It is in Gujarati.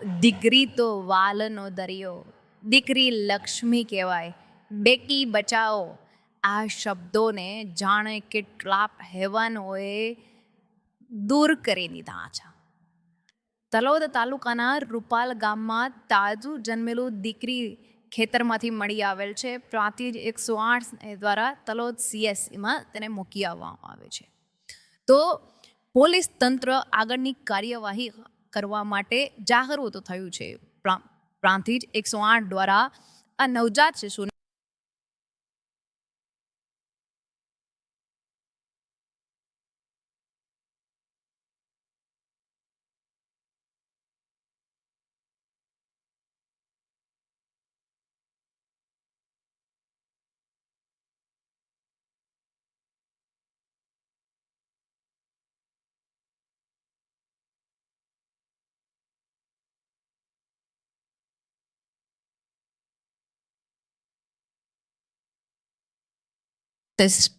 દીકરી તો વાલનો દરિયો, દીકરી લક્ષ્મી કહેવાય. બેટી બચાવો. આ શબ્દોને જાણે કેટલા હેવાનોએ દૂર કરી દીધા છે તલોદ તાલુકાના રૂપાલ ગામમાં તાજું જન્મેલું દીકરી ખેતરમાંથી મળી આવેલ છે. પ્રાંતિજ એકસો આઠ દ્વારા તલોદ સીએસસીમાં તેને મૂકી આવવામાં આવે છે. તો પોલીસ તંત્ર આગળની કાર્યવાહી કરવા માટે જાગૃત થયું છે. પ્રા- પ્રાંતિજ એકસો આઠ દ્વારા આ નવજાત શિશુને this